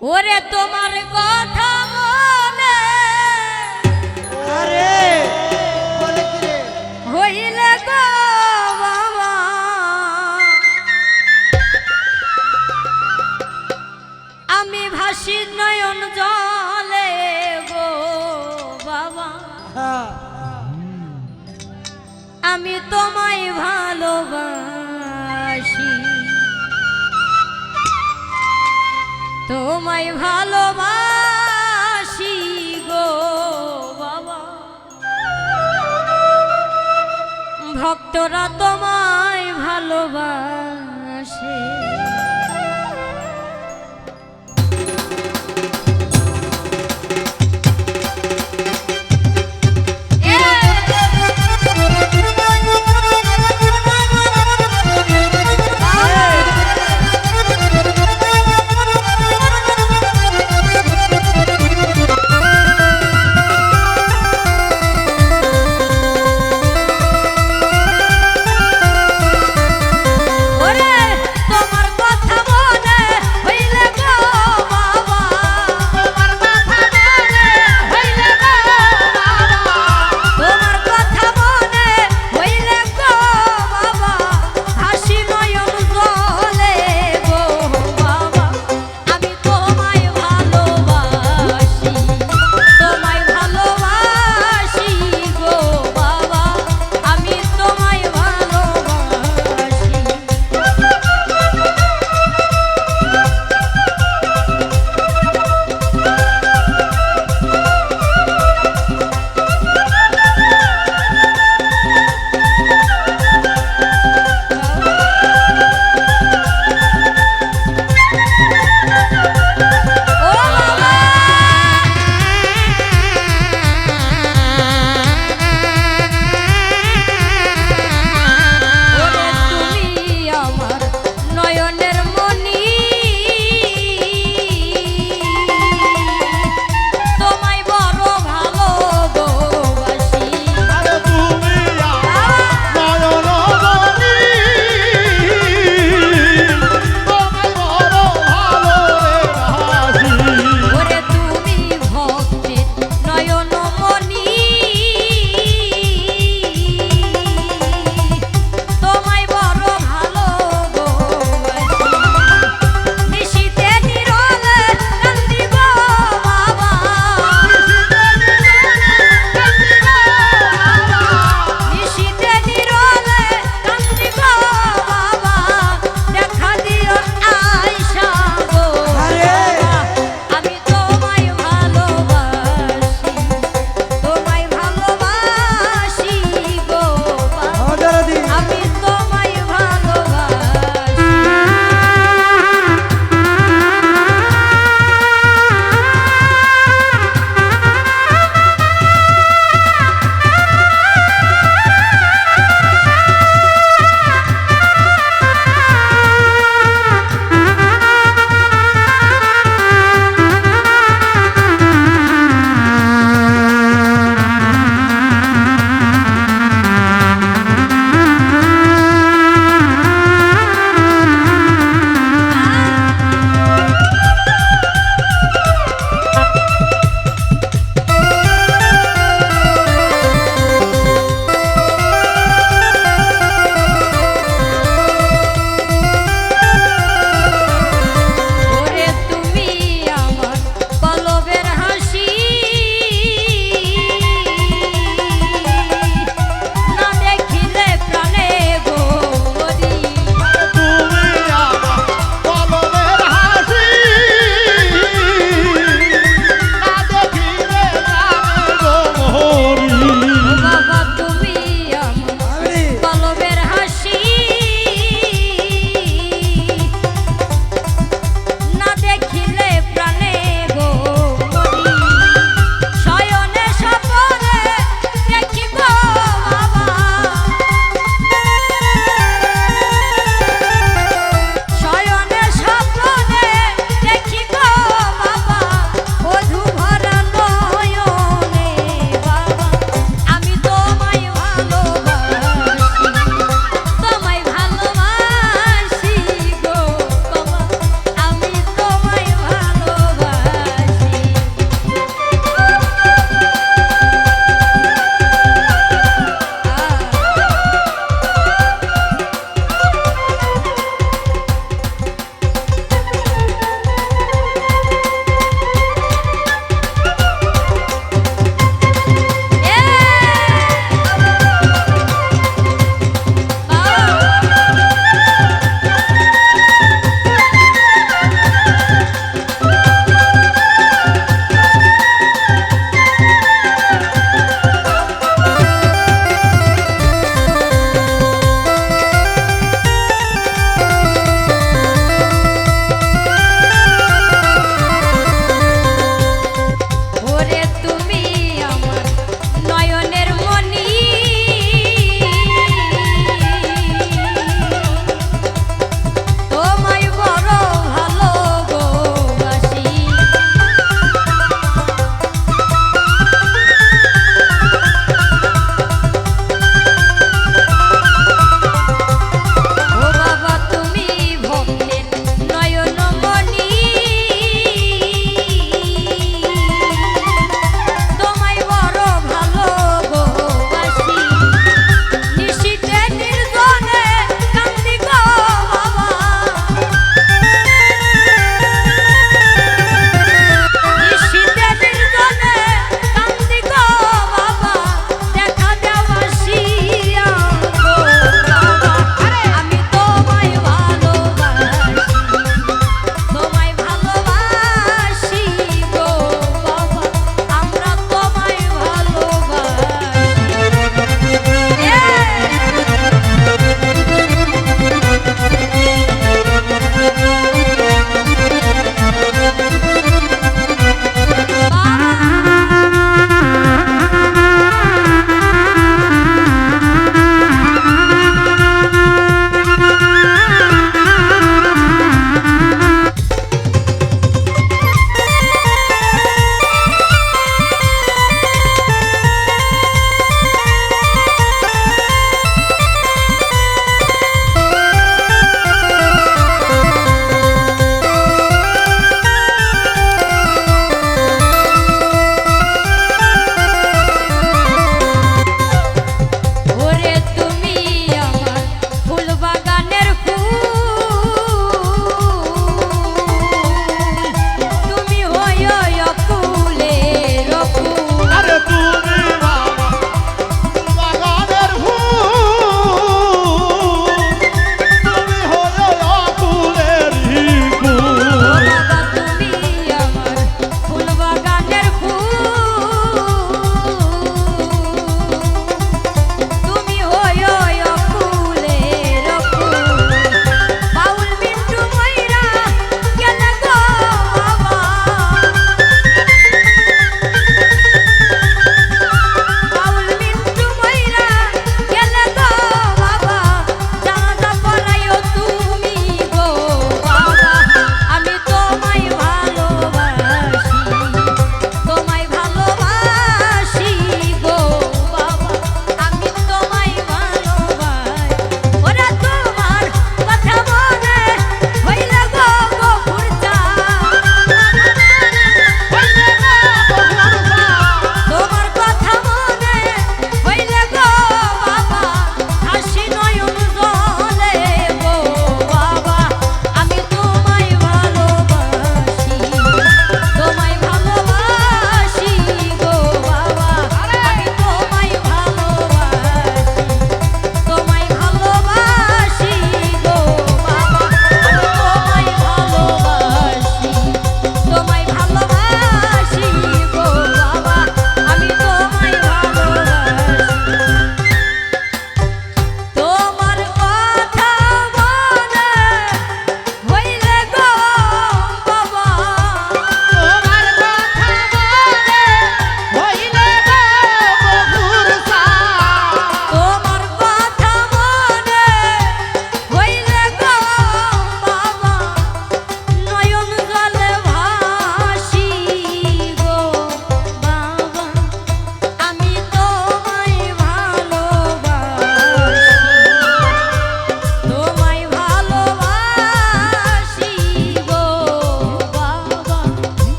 ওরে তোমার কথা মনে আরে বলে কি রে? হইলে গো বাবা। আমি ভাসি নয়ন জলে গো বাবা। হ্যাঁ। আমি তোমায় ভালোবাসি। তোমায় ভালোবাসি গো বাবা। ভক্তরা তোমায় ভালোবাসে।